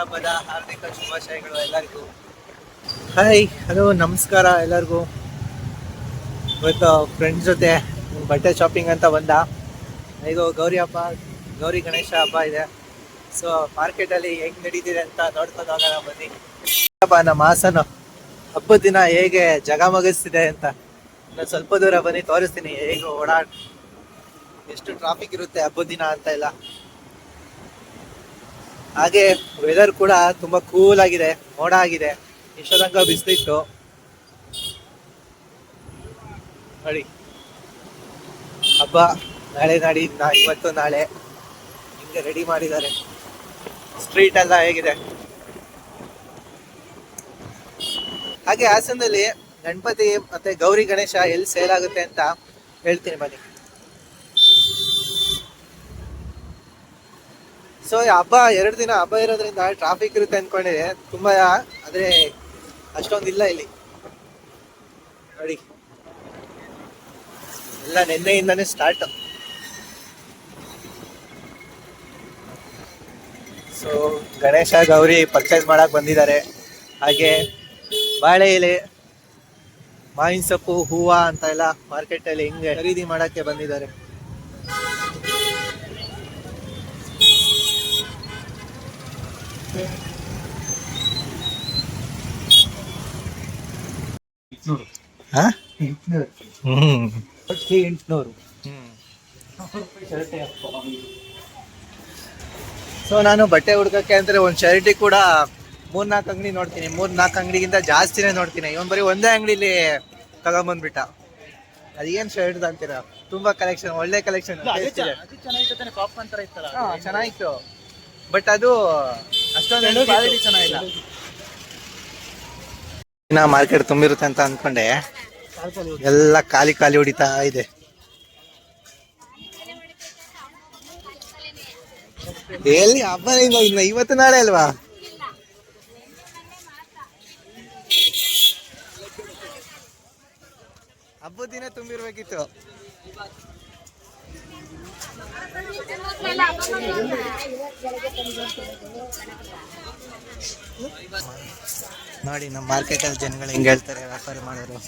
ಹಬ್ಬದ ಹಾರ್ದಿಕ ಶುಭಾಶಯಗಳು ಎಲ್ಲರಿಗೂ. ಹಾಯ್ ಹಲೋ ನಮಸ್ಕಾರ ಎಲ್ಲರಿಗೂ. ಇವತ್ತು ಫ್ರೆಂಡ್ಸ್ ಜೊತೆ ಬಟ್ಟೆ ಶಾಪಿಂಗ್ ಅಂತ ಬಂದ. ಇದು ಗೌರಿ ಹಬ್ಬ, ಗೌರಿ ಗಣೇಶ ಹಬ್ಬ ಇದೆ. ಸೊ ಮಾರ್ಕೆಟಲ್ಲಿ ಹೆಂಗ್ ನಡೀತಿದೆ ಅಂತ ನೋಡ್ಕೊಂಡು ಬನ್ನಿ. ಹಬ್ಬ, ನಮ್ಮ ಹಾಸನ ಹಬ್ಬದ ದಿನ ಹೇಗೆ ಜಗಮಗಿಸ್ತಿದೆ ಅಂತ. ನಾನು ಸ್ವಲ್ಪ ದೂರ ಬನ್ನಿ, ತೋರಿಸ್ತೀನಿ ಹೇಗೆ ಓಡಾಡ್ ಎಷ್ಟು ಟ್ರಾಫಿಕ್ ಇರುತ್ತೆ ಹಬ್ಬದ ದಿನ ಅಂತ ಎಲ್ಲ. ಹಾಗೆ ವೆದರ್ ಕೂಡ ತುಂಬಾ ಕೂಲ್ ಆಗಿದೆ, ಮೋಡ ಆಗಿದೆ. ಇಷ್ಟದಂಗ ಬಿಸಿಲಿತ್ತು. ನೋಡಿ. ಹಬ್ಬ ನಾಳೆ ನಾಡಿ ಇವತ್ತು ನಾಳೆ ಹಿಂಗೆ ರೆಡಿ ಮಾಡಿದ್ದಾರೆ. ಸ್ಟ್ರೀಟ್ ಎಲ್ಲ ಹೇಗಿದೆ. ಹಾಗೆ ಹಾಸನದಲ್ಲಿ ಗಣಪತಿ ಮತ್ತೆ ಗೌರಿ ಗಣೇಶ ಎಲ್ಲಿ ಸೇಲ್ ಆಗುತ್ತೆ ಅಂತ ಹೇಳ್ತೀನಿ ಬನ್ನಿ. ಸೊ ಹಬ್ಬ, ಎರಡು ದಿನ ಹಬ್ಬ ಇರೋದ್ರಿಂದ ಟ್ರಾಫಿಕ್ ಇರುತ್ತೆ ಅನ್ಕೊಂಡಿದೆ. ತುಂಬಾ, ಆದ್ರೆ ಅಷ್ಟೊಂದಿಲ್ಲ ಇಲ್ಲಿ ನೋಡಿ. ಎಲ್ಲ ನಿನ್ನೆಯಿಂದಾನೇ start so Ganesha Gauri purchase ಮಾಡಕ್ ಬಂದಿದ್ದಾರೆ. ಹಾಗೆ ಬಾಳೆ ಎಲೆ ಮಾವಿನ ಸೊಪ್ಪು ಹೂವು ಅಂತ ಎಲ್ಲ ಮಾರ್ಕೆಟ್ ಅಲ್ಲಿ ಹಿಂಗೆ ಖರೀದಿ ಮಾಡಕ್ಕೆ ಬಂದಿದ್ದಾರೆ ಹಾ ಹ್ಮ್ ಎಂಟುನೂರು ಸೊ ನಾನು ಬಟ್ಟೆ ಹುಡ್ಕಕ್ಕೆ ಅಂದ್ರೆ ಒಂದ್ ಶರ್ಟಿ ಕೂಡ ಮೂರ್ ನಾಲ್ಕು ಅಂಗಡಿ ನೋಡ್ತೀನಿ. ಮೂರ್ ನಾಲ್ಕು ಅಂಗಡಿಗಿಂತ ಜಾಸ್ತಿನೇ ನೋಡ್ತೀನಿ. ಇವನ್ ಬರೀ ಒಂದೇ ಅಂಗಡಿಲಿ ತಗೊಂಬಂದ್ಬಿಟ್ಟ. ಅದೇನ್ ಶರ್ಟ್ ಅಂತೀರ? ತುಂಬಾ ಕಲೆಕ್ಷನ್ ಒಳ್ಳೆ ಕಲೆಕ್ಷನ್ ಚೆನ್ನಾಗಿತ್ತು. ಬಟ್ ಅದು ಇನ್ನ ಮಾರ್ಕೆಟ್ ತುಂಬಿರುತ್ತೆ ಅಂತ ಅನ್ಕೊಂಡೆ. ಎಲ್ಲ ಖಾಲಿ ಖಾಲಿ ಹೊಡಿತಾ ಇದೆ. ಎಲ್ಲಿ ಹಬ್ಬ ಇನ್ನು ಇನ್ನು ಇವತ್ತು ನಾಳೆ ಅಲ್ವಾ? ಹಬ್ಬದ ದಿನ ತುಂಬಿರ್ಬೇಕಿತ್ತು. ನೋಡಿ, ನಮ್ಮ ಮಾರ್ಕೆಟಲ್ಲಿ ಜನಗಳು ಹೆಂಗೆ ಹೇಳ್ತಾರೆ, ವ್ಯಾಪಾರ ಮಾಡೋರು.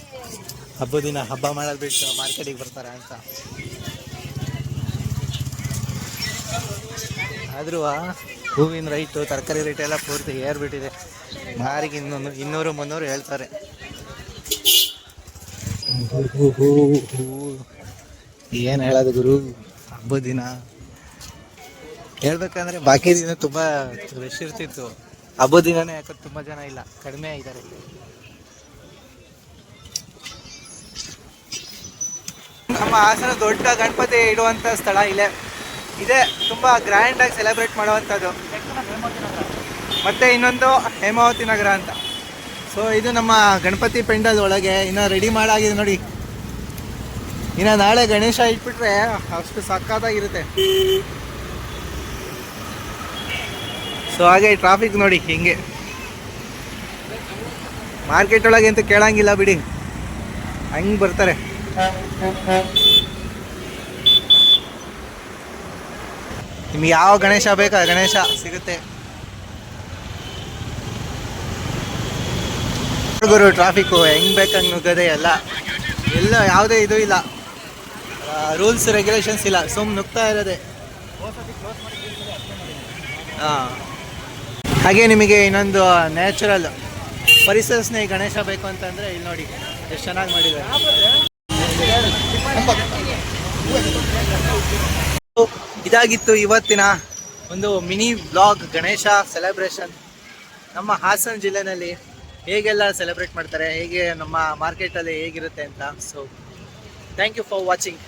ಹಬ್ಬ ದಿನ ಹಬ್ಬ ಮಾಡೋದು ಬಿಟ್ಟು ಮಾರ್ಕೆಟಿಗೆ ಬರ್ತಾರೆ ಅಂತ. ಆದ್ರೂ ಹೂವಿನ ರೈಟು, ತರಕಾರಿ ರೇಟ್ ಎಲ್ಲ ಪೂರ್ತಿ ಏರ್ಬಿಟ್ಟಿದೆ. ಮಾರಿಗೆ ಇನ್ನೊಂದು, ಇನ್ನೂರು, ಮುನ್ನೂರು ಹೇಳ್ತಾರೆ. ಏನು ಹೇಳೋದು ಗುರು? ಹಬ್ಬದ ದಿನ. ಹೇಳ್ಬೇಕಂದ್ರೆ ಬಾಕಿ ದಿನ ತುಂಬಾ ರಶ್ ಇರ್ತಿತ್ತು. ಹಬ್ಬದ ದಿನನೇ ಯಾಕೆ ತುಂಬಾ ಜನ ಇಲ್ಲ, ಕಡಿಮೆ ಇದ್ದಾರೆ ನಮ್ಮ ಹಾಸನ ದೊಡ್ಡ ಗಣಪತಿ ಇಡುವಂತ ಸ್ಥಳ ಇಲ್ಲೇ. ಇದೆ, ತುಂಬಾ ಗ್ರ್ಯಾಂಡ್ ಆಗಿ ಸೆಲೆಬ್ರೇಟ್ ಮಾಡುವಂಥದ್ದು. ಮತ್ತೆ ಇನ್ನೊಂದು ಹೇಮಾವತಿ ನಗರ ಅಂತ. ಸೊ ಇದು ನಮ್ಮ ಗಣಪತಿ ಪೆಂಡಲ್ ಒಳಗೆ, ಇನ್ನ ರೆಡಿ ಮಾಡಾಗಿದೆ ನೋಡಿ. ಇನ್ನ ನಾಳೆ ಗಣೇಶ ಇಟ್ಬಿಟ್ರೆ ಅಷ್ಟು ಸಕ್ಕತ್ತಾಗಿರುತ್ತೆ ಸೊ ಹಾಗೆ ಟ್ರಾಫಿಕ್ ನೋಡಿ, ಹಿಂಗೆ. ಮಾರ್ಕೆಟ್ ಒಳಗೆ ಅಂತ ಕೇಳಂಗಿಲ್ಲ ಬಿಡಿ. ಹಂಗೆ ಬರ್ತಾರೆ. ನಿಮ್ಗೆ ಯಾವ ಗಣೇಶ ಬೇಕಾ? ಗಣೇಶ ಸಿಗುತ್ತೆ. ಹುಡುಗರು ಟ್ರಾಫಿಕ್ಕು ಹೆಂಗ್ ಬೇಕಂಗ್ ನುಗ್ಗದೆ ಎಲ್ಲ. ಎಲ್ಲ ಯಾವುದೇ ಇದು ಇಲ್ಲ. ರೂಲ್ಸ್ ರೆಗ್ಯುಲೇಷನ್ಸ್ ಇಲ್ಲ. ಸುಮ್ ನುಗ್ತಾ ಇರೋದೆ. ಹಾಂ. ಹಾಗೆ ನಿಮಗೆ ಇನ್ನೊಂದು ನ್ಯಾಚುರಲ್ ಪರಿಸರ ಸ್ನೇಹಿ ಗಣೇಶ ಬೇಕು ಅಂತಂದ್ರೆ ಇಲ್ಲಿ ನೋಡಿ, ಎಷ್ಟು ಚೆನ್ನಾಗಿ ಮಾಡಿದ್ದಾರೆ. ಇದಾಗಿತ್ತು ಇವತ್ತಿನ ಒಂದು ಮಿನಿ ಬ್ಲಾಗ್ ಗಣೇಶ ಸೆಲೆಬ್ರೇಷನ್. ನಮ್ಮ ಹಾಸನ ಜಿಲ್ಲೆನಲ್ಲಿ ಹೇಗೆಲ್ಲ ಸೆಲೆಬ್ರೇಟ್ ಮಾಡ್ತಾರೆ, ಹೇಗೆ ನಮ್ಮ ಮಾರ್ಕೆಟಲ್ಲಿ ಹೇಗಿರುತ್ತೆ ಅಂತ. So thank you for watching